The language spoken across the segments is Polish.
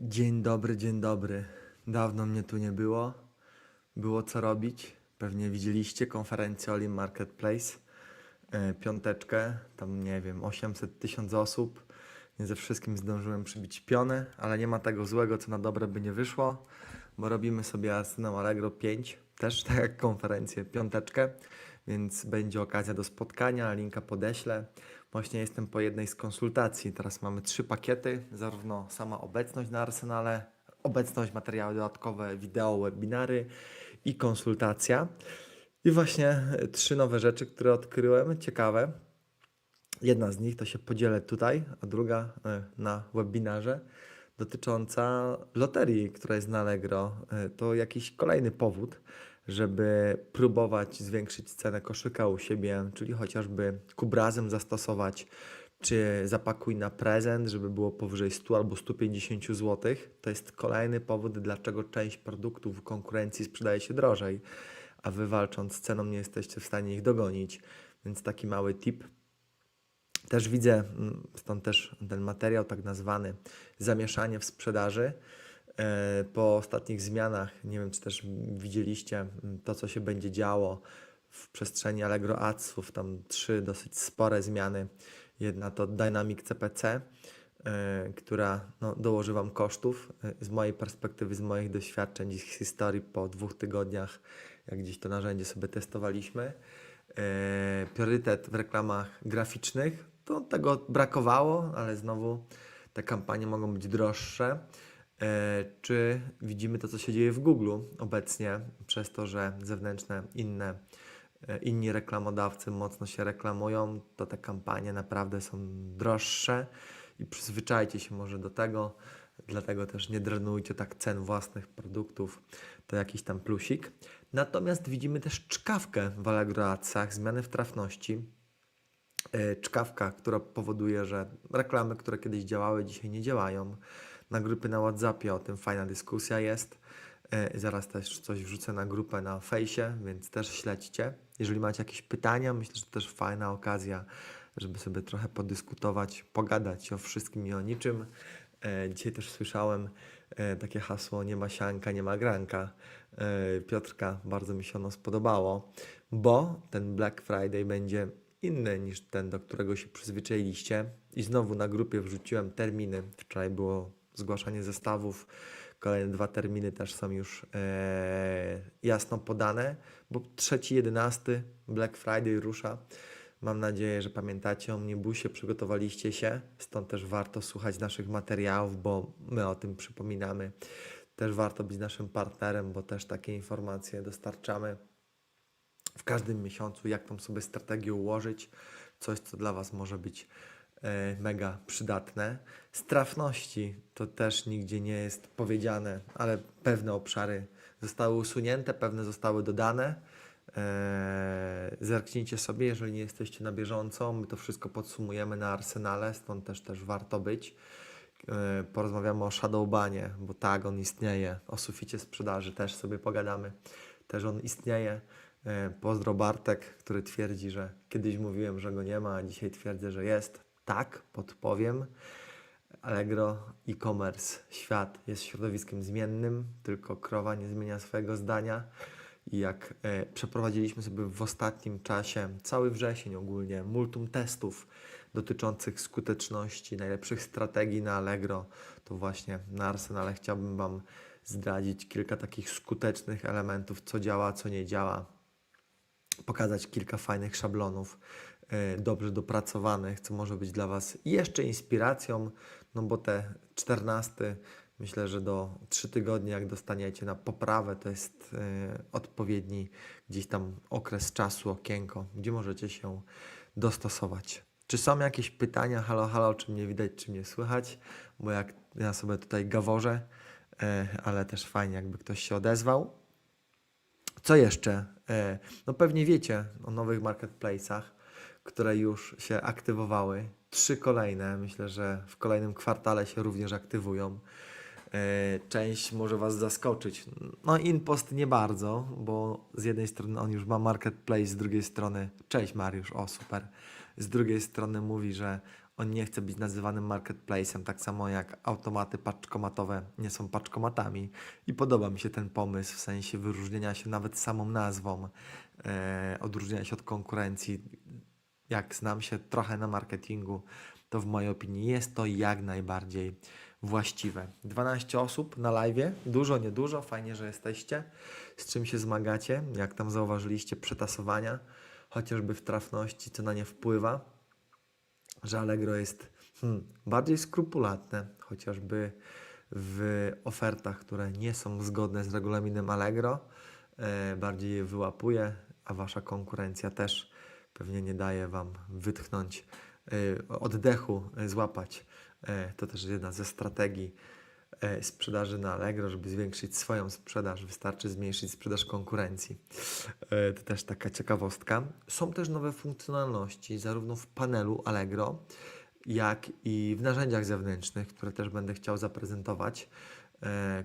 Dzień dobry, dzień dobry. Dawno mnie tu nie było. Było co robić. Pewnie widzieliście konferencję Olim Marketplace. E, piąteczkę, tam nie wiem, 800 tysięcy osób. Nie ze wszystkim zdążyłem przybić pionę, ale nie ma tego złego, co na dobre by nie wyszło, bo robimy sobie Arsenal Allegro 5, też tak jak konferencję, piąteczkę, więc będzie okazja do spotkania, linka podeślę. Właśnie jestem po jednej z konsultacji. Teraz mamy trzy pakiety, zarówno sama obecność na Arsenale, obecność, materiały dodatkowe, wideo, webinary i konsultacja. I właśnie e, trzy nowe rzeczy, które odkryłem, ciekawe. Jedna z nich to się podzielę tutaj, a druga e, na webinarze dotycząca loterii, która jest na Allegro. E, To jakiś kolejny powód, żeby próbować zwiększyć cenę koszyka u siebie, czyli chociażby kup razem zastosować, czy zapakuj na prezent, żeby było powyżej 100 albo 150 zł. To jest kolejny powód, dlaczego część produktów w konkurencji sprzedaje się drożej, a wy walcząc ceną nie jesteście w stanie ich dogonić. Więc taki mały tip. Też widzę, mm, stąd też ten materiał tak nazwany, zamieszanie w sprzedaży. E, Po ostatnich zmianach, nie wiem czy też widzieliście to, co się będzie działo w przestrzeni Allegro Adsów, tam trzy dosyć spore zmiany. Jedna to Dynamic CPC, e, która no, dołoży Wam kosztów. E, Z mojej perspektywy, z moich doświadczeń, z historii po dwóch tygodniach, jak gdzieś to narzędzie sobie testowaliśmy. Priorytet w reklamach graficznych, to tego brakowało, ale znowu te kampanie mogą być droższe. E, Czy widzimy to, co się dzieje w Google obecnie, przez to, że zewnętrzne inne, e, inni reklamodawcy mocno się reklamują, to te kampanie naprawdę są droższe i przyzwyczajcie się może do tego, dlatego też nie drenujcie tak cen własnych produktów, to jakiś tam plusik. Natomiast widzimy też czkawkę w Allegro Adsach, zmiany w trafności. E, czkawka, która powoduje, że reklamy, które kiedyś działały, dzisiaj nie działają. Na grupy na WhatsAppie o tym fajna dyskusja jest. E, Zaraz też coś wrzucę na grupę na fejsie, więc też śledźcie. Jeżeli macie jakieś pytania, myślę, że to też fajna okazja, żeby sobie trochę podyskutować, pogadać o wszystkim i o niczym. E, Dzisiaj też słyszałem e, takie hasło nie ma sianka, nie ma granka. Piotrka, bardzo mi się ono spodobało, bo ten Black Friday będzie inny niż ten, do którego się przyzwyczailiście. I znowu na grupie wrzuciłem terminy. Wczoraj było zgłaszanie zestawów. Kolejne dwa terminy też są już e, jasno podane, bo 3.11 Black Friday rusza. Mam nadzieję, że pamiętacie o Omnibusie, przygotowaliście się, stąd też warto słuchać naszych materiałów, bo my o tym przypominamy. Też warto być naszym partnerem, bo też takie informacje dostarczamy w każdym miesiącu, jak tą sobie strategię ułożyć, coś, co dla Was może być mega przydatne. Z trafności to też nigdzie nie jest powiedziane, ale pewne obszary zostały usunięte, pewne zostały dodane. E, zerknijcie sobie, jeżeli nie jesteście na bieżąco. My to wszystko podsumujemy na Arsenale, stąd też, też warto być. E, porozmawiamy o Shadowbanie, bo tak, on istnieje. O suficie sprzedaży też sobie pogadamy. Też on istnieje. E, Pozdro Bartek, który twierdzi, że kiedyś mówiłem, że go nie ma, a dzisiaj twierdzę, że jest. Tak, podpowiem. Allegro e-commerce, świat jest środowiskiem zmiennym, tylko krowa nie zmienia swojego zdania. I jak e, przeprowadziliśmy sobie w ostatnim czasie, cały wrzesień ogólnie, multum testów dotyczących skuteczności, najlepszych strategii na Allegro, to właśnie na Arsenale chciałbym Wam zdradzić kilka takich skutecznych elementów, co działa, co nie działa pokazać kilka fajnych szablonów, dobrze dopracowanych, co może być dla Was jeszcze inspiracją, no bo te 14, myślę, że do 3 tygodni, jak dostaniecie na poprawę, to jest e, odpowiedni gdzieś tam okres czasu, okienko, gdzie możecie się dostosować. Czy są jakieś pytania? Halo, halo, czy mnie widać, czy mnie słychać? Bo jak ja sobie tutaj gaworzę, e, ale też fajnie, jakby ktoś się odezwał. Co jeszcze? E, No pewnie wiecie o nowych marketplace'ach, które już się aktywowały. Trzy kolejne, myślę, że w kolejnym kwartale się również aktywują. E, Część może Was zaskoczyć. No InPost nie bardzo, bo z jednej strony on już ma marketplace, z drugiej strony, cześć Mariusz, o super. Z drugiej strony mówi, że On nie chce być nazywanym marketplacem, tak samo jak automaty paczkomatowe nie są paczkomatami. I podoba mi się ten pomysł w sensie wyróżnienia się nawet samą nazwą, e, odróżnienia się od konkurencji. Jak znam się trochę na marketingu, to w mojej opinii jest to jak najbardziej właściwe. 12 osób na live, dużo, niedużo, fajnie, że jesteście. Z czym się zmagacie? Jak tam zauważyliście przetasowania, chociażby w trafności, co na nie wpływa? że Allegro jest hmm, bardziej skrupulatne, chociażby w ofertach, które nie są zgodne z regulaminem Allegro, e, bardziej je wyłapuje, a wasza konkurencja też pewnie nie daje wam wytchnąć e, oddechu, e, złapać. E, to też jedna ze strategii sprzedaży na Allegro, żeby zwiększyć swoją sprzedaż, wystarczy zmniejszyć sprzedaż konkurencji. To też taka ciekawostka. Są też nowe funkcjonalności, zarówno w panelu Allegro, jak i w narzędziach zewnętrznych, które też będę chciał zaprezentować,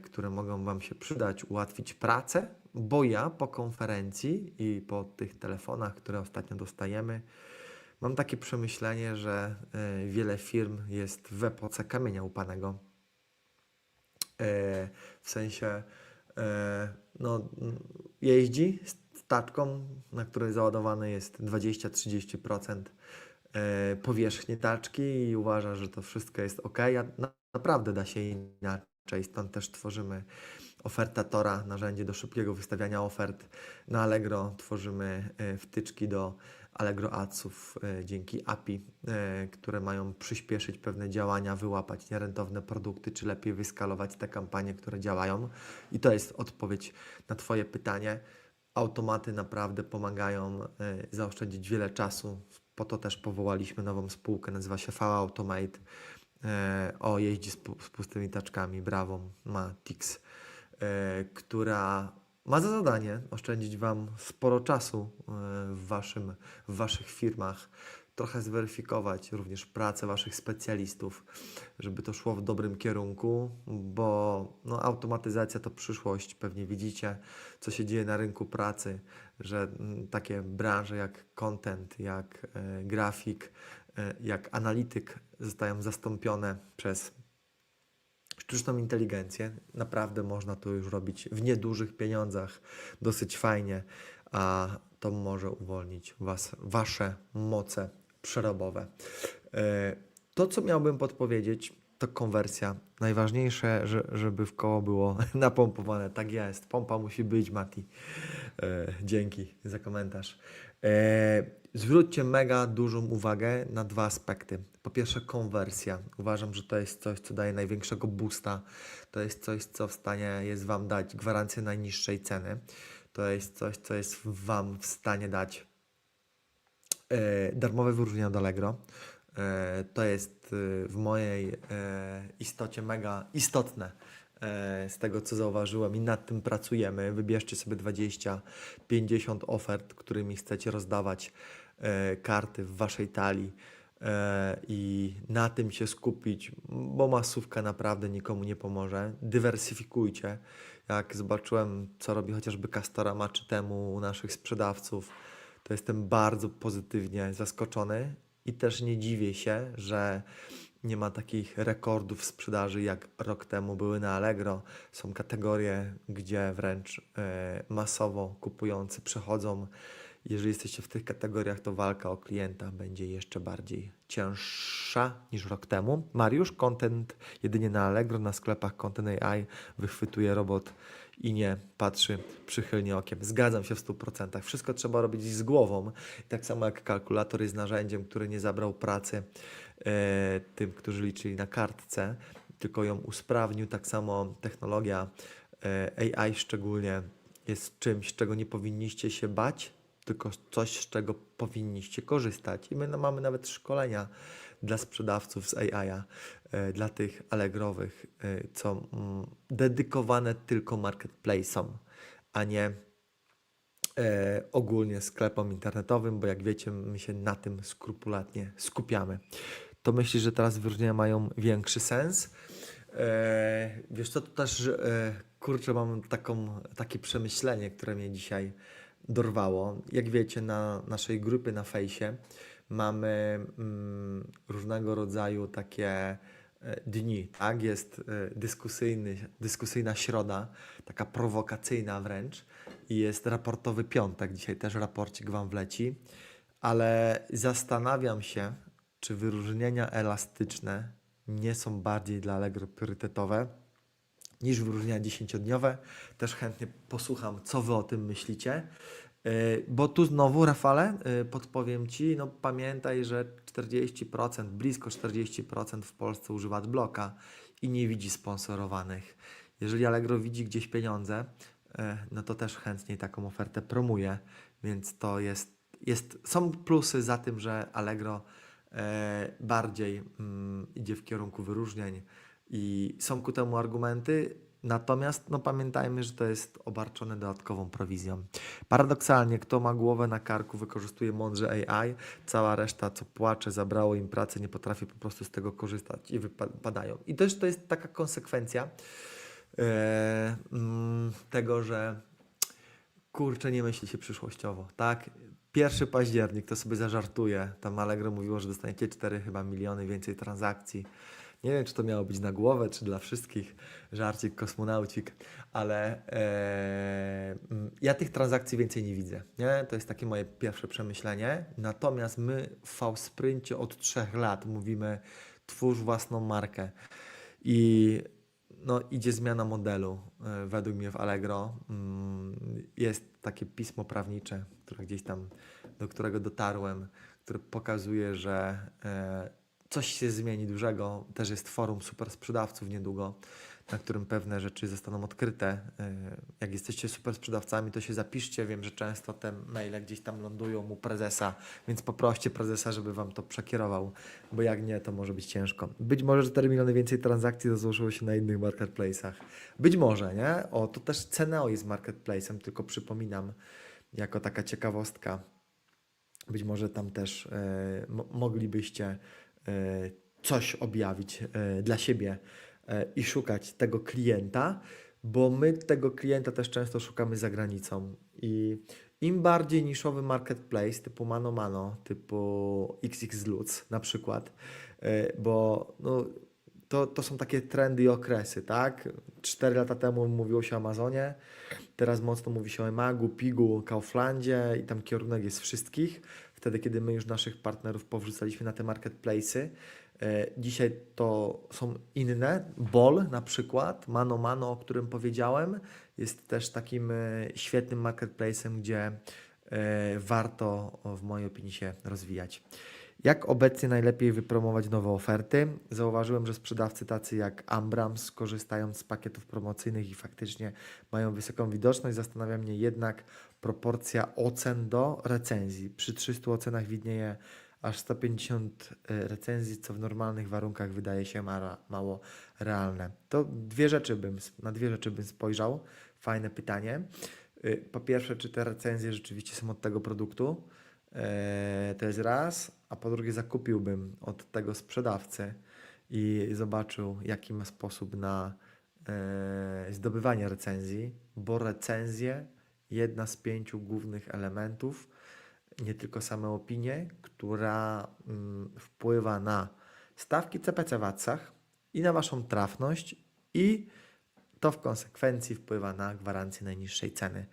które mogą Wam się przydać, ułatwić pracę, bo ja po konferencji i po tych telefonach, które ostatnio dostajemy, mam takie przemyślenie, że e, wiele firm jest w epoce kamienia upanego. E, w sensie e, no, jeździ z taczką, na której załadowane jest 20-30% e, powierzchni taczki i uważa, że to wszystko jest ok, a na, naprawdę da się inaczej. Stąd też tworzymy ofertatora, narzędzie do szybkiego wystawiania ofert. Na Allegro tworzymy e, wtyczki do Allegro Adsów e, dzięki API, e, które mają przyspieszyć pewne działania, wyłapać nierentowne produkty, czy lepiej wyskalować te kampanie, które działają. I to jest odpowiedź na Twoje pytanie. Automaty naprawdę pomagają zaoszczędzić wiele czasu. Po to też powołaliśmy nową spółkę, nazywa się V Automate. O, jeździ z, pu- z pustymi taczkami, brawą, ma Tix, która ma za zadanie oszczędzić Wam sporo czasu e, w, waszym, w Waszych firmach, trochę zweryfikować również pracę Waszych specjalistów, żeby to szło w dobrym kierunku, bo no, automatyzacja to przyszłość. Pewnie widzicie, co się dzieje na rynku pracy, że mm, takie branże jak content, jak e, grafik, e, jak analityk zostają zastąpione przez sztuczną inteligencję. Naprawdę można to już robić w niedużych pieniądzach, dosyć fajnie, a to może uwolnić was, wasze moce przerobowe. E, To, co miałbym podpowiedzieć, to konwersja. Najważniejsze, że, żeby w koło było napompowane. Tak jest. Pompa musi być, Mati. E, Dzięki za komentarz. E, Zwróćcie mega dużą uwagę na dwa aspekty. Po pierwsze, konwersja. Uważam, że to jest coś, co daje największego boosta. To jest coś, co w stanie jest Wam dać gwarancję najniższej ceny. To jest coś, co jest Wam w stanie dać e, darmowe wyróżnienia do Allegro. E, to jest e, w mojej e, istocie mega istotne z tego, co zauważyłem i nad tym pracujemy. Wybierzcie sobie 20, 50 ofert, którymi chcecie rozdawać karty w Waszej talii i na tym się skupić, bo masówka naprawdę nikomu nie pomoże. Dywersyfikujcie. Jak zobaczyłem, co robi chociażby Castorama czy temu u naszych sprzedawców, to jestem bardzo pozytywnie zaskoczony i też nie dziwię się, że nie ma takich rekordów sprzedaży jak rok temu były na Allegro. Są kategorie, gdzie wręcz e, masowo kupujący przechodzą. Jeżeli jesteście w tych kategoriach, to walka o klienta będzie jeszcze bardziej cięższa niż rok temu. Mariusz, content jedynie na Allegro, na sklepach Content AI wychwytuje robot i nie patrzy przychylnie okiem. Zgadzam się w 100%. Wszystko trzeba robić z głową. Tak samo jak kalkulator jest narzędziem, który nie zabrał pracy e, tym, którzy liczyli na kartce, tylko ją usprawnił. Tak samo technologia e, AI szczególnie jest czymś, czego nie powinniście się bać, tylko coś, z czego powinniście korzystać. I my no, mamy nawet szkolenia dla sprzedawców z AI, e, dla tych allegrowych, e, co mm, dedykowane tylko marketplace'om, a nie e, ogólnie sklepom internetowym, bo jak wiecie, my się na tym skrupulatnie skupiamy. To myślisz, że teraz wyróżnienia mają większy sens? E, wiesz to też, e, kurczę, mam taką, takie przemyślenie, które mnie dzisiaj dorwało. Jak wiecie, na naszej grupie na fejsie mamy mm, różnego rodzaju takie e, dni, tak? Jest e, dyskusyjny, dyskusyjna środa, taka prowokacyjna wręcz i jest raportowy piątek. Dzisiaj też raporcik Wam wleci, ale zastanawiam się, czy wyróżnienia elastyczne nie są bardziej dla Allegro priorytetowe niż wyróżnienia dziesięciodniowe. Też chętnie posłucham, co Wy o tym myślicie. Yy, Bo tu znowu, Rafale, yy, podpowiem Ci, no pamiętaj, że 40%, blisko 40% w Polsce używa adblocka i nie widzi sponsorowanych. Jeżeli Allegro widzi gdzieś pieniądze, yy, no to też chętniej taką ofertę promuje, więc to jest, jest są plusy za tym, że Allegro e, bardziej mm, idzie w kierunku wyróżnień i są ku temu argumenty, natomiast no, pamiętajmy, że to jest obarczone dodatkową prowizją. Paradoksalnie, kto ma głowę na karku, wykorzystuje mądrze AI, cała reszta, co płacze, zabrało im pracę, nie potrafi po prostu z tego korzystać i wypadają. I też to jest taka konsekwencja e, mm, tego, że kurczę, nie myśli się przyszłościowo, tak? Pierwszy październik, to sobie zażartuje. Tam Allegro mówiło, że dostaniecie 4 chyba miliony więcej transakcji. Nie wiem, czy to miało być na głowę, czy dla wszystkich. Żarcik, kosmonaucik, ale e, mm, ja tych transakcji więcej nie widzę. Nie? To jest takie moje pierwsze przemyślenie. Natomiast my w V-Sprincie od trzech lat mówimy twórz własną markę. I no, idzie zmiana modelu e, według mnie w Allegro. Mm, Jest takie pismo prawnicze, które gdzieś tam, do którego dotarłem, które pokazuje, że e, coś się zmieni dużego. Też jest forum super sprzedawców niedługo, na którym pewne rzeczy zostaną odkryte. E, Jak jesteście super sprzedawcami, to się zapiszcie. Wiem, że często te maile gdzieś tam lądują u prezesa, więc poproście prezesa, żeby wam to przekierował, bo jak nie, to może być ciężko. Być może 4 miliony więcej transakcji rozłożyło się na innych marketplace'ach. Być może, nie? O, to też Ceneo jest marketplace'em, tylko przypominam, jako taka ciekawostka. Być może tam też mo- moglibyście coś objawić e, dla siebie e, i szukać tego klienta, bo my tego klienta też często szukamy za granicą. I im bardziej niszowy marketplace typu Mano Mano, typu XX Lutz na przykład, e, bo no, to, to są takie trendy i okresy, tak? Cztery lata temu mówiło się o Amazonie, teraz mocno mówi się o Emagu, Pigu, Kauflandzie i tam kierunek jest wszystkich. Wtedy, kiedy my już naszych partnerów powrzucaliśmy na te marketplace'y. E, Dzisiaj to są inne. Bol na przykład, Mano Mano, o którym powiedziałem, jest też takim e, świetnym marketplace'em, gdzie e, warto w mojej opinii się rozwijać. Jak obecnie najlepiej wypromować nowe oferty? Zauważyłem, że sprzedawcy tacy jak Ambrams korzystają z pakietów promocyjnych i faktycznie mają wysoką widoczność. Zastanawia mnie jednak proporcja ocen do recenzji. Przy 300 ocenach widnieje aż 150 recenzji, co w normalnych warunkach wydaje się mało realne. To dwie rzeczy bym, na dwie rzeczy bym spojrzał. Fajne pytanie. Y, Po pierwsze, czy te recenzje rzeczywiście są od tego produktu? Eee, To jest raz, a po drugie zakupiłbym od tego sprzedawcy i zobaczył, jaki ma sposób na e, zdobywanie recenzji, bo recenzje, jedna z pięciu głównych elementów, nie tylko same opinie, która mm, wpływa na stawki CPC w adsach i na Waszą trafność i to w konsekwencji wpływa na gwarancję najniższej ceny.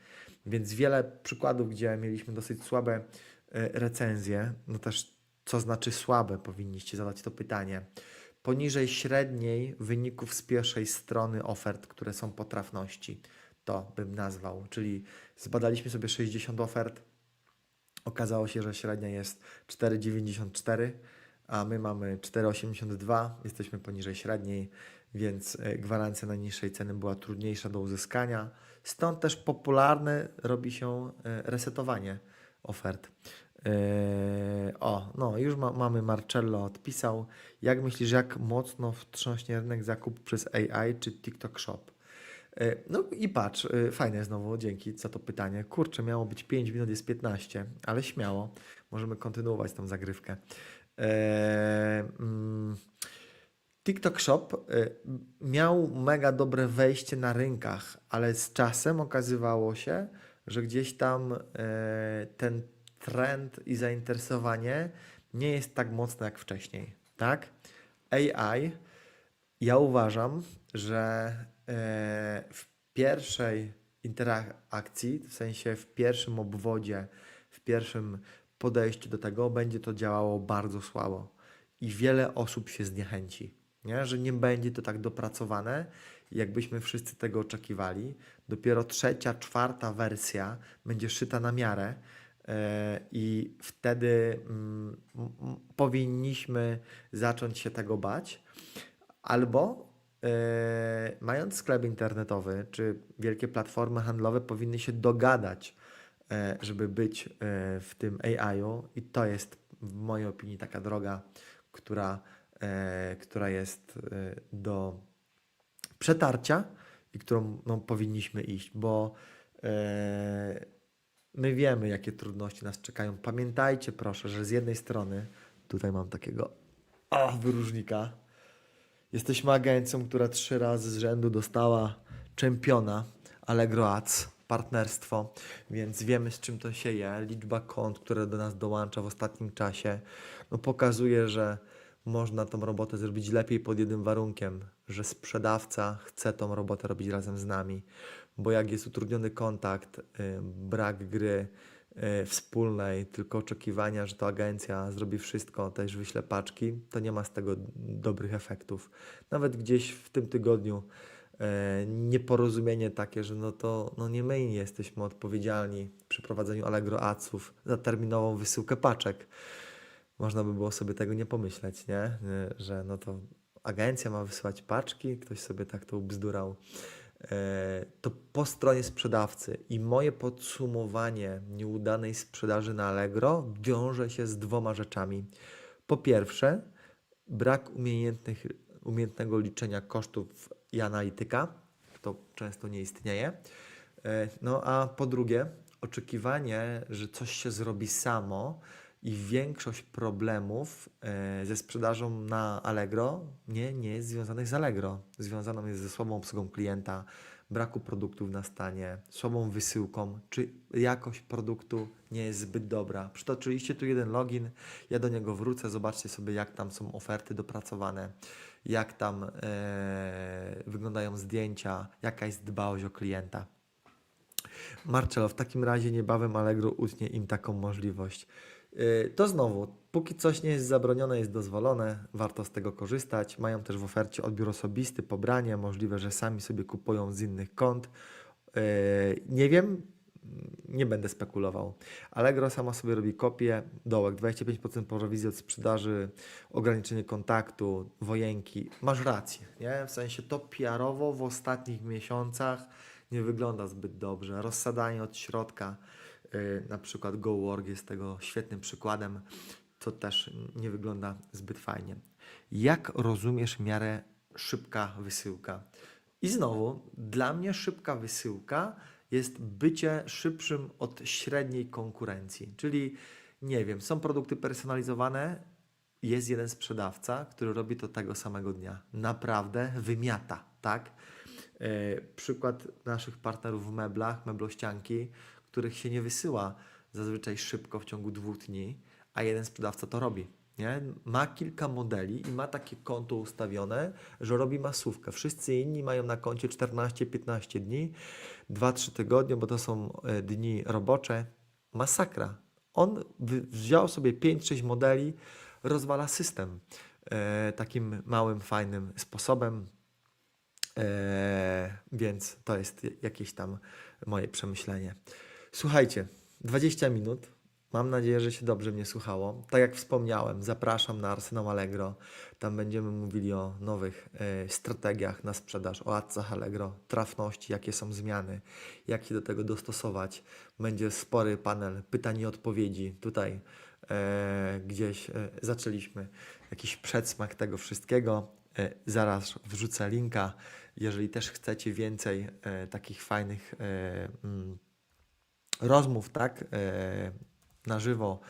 Więc wiele przykładów, gdzie mieliśmy dosyć słabe e, recenzje, no też co znaczy słabe, powinniście zadać to pytanie. Poniżej średniej wyników z pierwszej strony ofert, które są po trafności, to bym nazwał. Czyli zbadaliśmy sobie 60 ofert, okazało się, że średnia jest 4,94, a my mamy 4,82, jesteśmy poniżej średniej, więc e, gwarancja najniższej ceny była trudniejsza do uzyskania. Stąd też popularne robi się e, resetowanie ofert. E, O, no już ma, mamy Marcello odpisał. Jak myślisz, jak mocno wstrząśnie rynek zakup przez AI czy TikTok Shop? E, No i patrz, e, fajne znowu, dzięki za to pytanie. Kurczę, miało być 5 minut, jest 15, ale śmiało, możemy kontynuować tą zagrywkę. Mm, TikTok Shop miał mega dobre wejście na rynkach, ale z czasem okazywało się, że gdzieś tam e, ten trend i zainteresowanie nie jest tak mocne jak wcześniej, tak? AI, ja uważam, że e, w pierwszej interakcji, w sensie w pierwszym obwodzie, w pierwszym podejściu do tego, będzie to działało bardzo słabo i wiele osób się zniechęci, nie? że nie będzie to tak dopracowane, jakbyśmy wszyscy tego oczekiwali. Dopiero trzecia, czwarta wersja będzie szyta na miarę. e, I wtedy mm, powinniśmy zacząć się tego bać, albo e, mając sklep internetowy czy wielkie platformy handlowe powinny się dogadać, e, żeby być w tym AI-u i to jest w mojej opinii taka droga, która, która jest e, do przetarcia i którą no, powinniśmy iść, bo e, my wiemy, jakie trudności nas czekają. Pamiętajcie proszę, że z jednej strony, tutaj mam takiego o, wyróżnika, jesteśmy agencją, która trzy razy z rzędu dostała czempiona Allegro Ads, partnerstwo, więc wiemy z czym to się je. Liczba kont, które do nas dołącza w ostatnim czasie, no pokazuje, że można tą robotę zrobić lepiej pod jednym warunkiem, że sprzedawca chce tą robotę robić razem z nami, bo jak jest utrudniony kontakt, y, brak gry y, wspólnej, tylko oczekiwania, że to agencja zrobi wszystko, też wyśle paczki, to nie ma z tego dobrych efektów. Nawet gdzieś w tym tygodniu e, nieporozumienie takie, że no to no nie my jesteśmy odpowiedzialni przy prowadzeniu Allegro Adsów za terminową wysyłkę paczek można by było sobie tego nie pomyśleć, nie? Że no to agencja ma wysyłać paczki, ktoś sobie tak to ubzdurał. E, To po stronie sprzedawcy i moje podsumowanie nieudanej sprzedaży na Allegro wiąże się z dwoma rzeczami. Po pierwsze, brak umiejętnych, umiejętnego liczenia kosztów i analityka. To często nie istnieje. E, No a po drugie, oczekiwanie, że coś się zrobi samo i większość problemów e, ze sprzedażą na Allegro nie, nie jest związanych z Allegro. Związaną jest ze słabą obsługą klienta, braku produktów na stanie, słabą wysyłką, czy jakość produktu nie jest zbyt dobra. Przytoczyliście tu jeden login, ja do niego wrócę, zobaczcie sobie jak tam są oferty dopracowane, jak tam e, wyglądają zdjęcia, jaka jest dbałość o klienta. Marcelo, w takim razie niebawem Allegro utnie im taką możliwość. Yy, To znowu, póki coś nie jest zabronione, jest dozwolone, warto z tego korzystać. Mają też w ofercie odbiór osobisty, pobranie, możliwe, że sami sobie kupują z innych kont. Yy, Nie wiem, nie będę spekulował. Allegro sama sobie robi kopię, dołek 25% prowizji od sprzedaży, ograniczenie kontaktu, wojenki. Masz rację, nie? W sensie to PR-owo w ostatnich miesiącach nie wygląda zbyt dobrze. Rozsadanie od środka, na przykład GoWork jest tego świetnym przykładem, to też nie wygląda zbyt fajnie. Jak rozumiesz miarę szybka wysyłka? I znowu, dla mnie szybka wysyłka jest bycie szybszym od średniej konkurencji. Czyli, nie wiem, są produkty personalizowane, jest jeden sprzedawca, który robi to tego samego dnia. Naprawdę wymiata, tak? E, przykład naszych partnerów w meblach, meblościanki, których się nie wysyła zazwyczaj szybko w ciągu dwóch dni, a jeden sprzedawca to robi. Nie? Ma kilka modeli i ma takie konto ustawione, że robi masówkę. Wszyscy inni mają na koncie 14-15 dni, 2-3 tygodnie, bo to są e, dni robocze. Masakra. On wziął sobie 5-6 modeli, rozwala system e, takim małym, fajnym sposobem. E, więc to jest jakieś tam moje przemyślenie. Słuchajcie, 20 minut. Mam nadzieję, że się dobrze mnie słuchało. Tak jak wspomniałem, zapraszam na Arsenał Allegro. Tam będziemy mówili o nowych e, strategiach na sprzedaż, o adcach Allegro, trafności, jakie są zmiany, jak się do tego dostosować. Będzie spory panel pytań i odpowiedzi. Tutaj e, gdzieś e, zaczęliśmy jakiś przedsmak tego wszystkiego. E, zaraz wrzucę linka. Jeżeli też chcecie więcej e, takich fajnych e, mm, rozmów, tak, e, na żywo,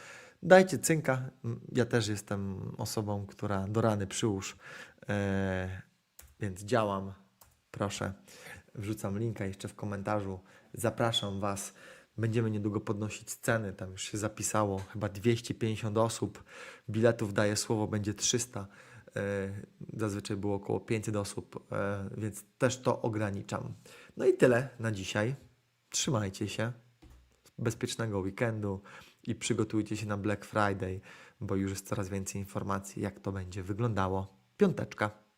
dajcie cynka. Ja też jestem osobą, która do rany przyłóż, e, więc działam. Proszę, wrzucam linka jeszcze w komentarzu. Zapraszam Was Będziemy niedługo podnosić ceny, tam już się zapisało chyba 250 osób. Biletów daje słowo, będzie 300. E, Zazwyczaj było około 500 osób, więc też to ograniczam. No i tyle na dzisiaj. Trzymajcie się. Bezpiecznego weekendu i przygotujcie się na Black Friday, bo już jest coraz więcej informacji, jak to będzie wyglądało. Piąteczka.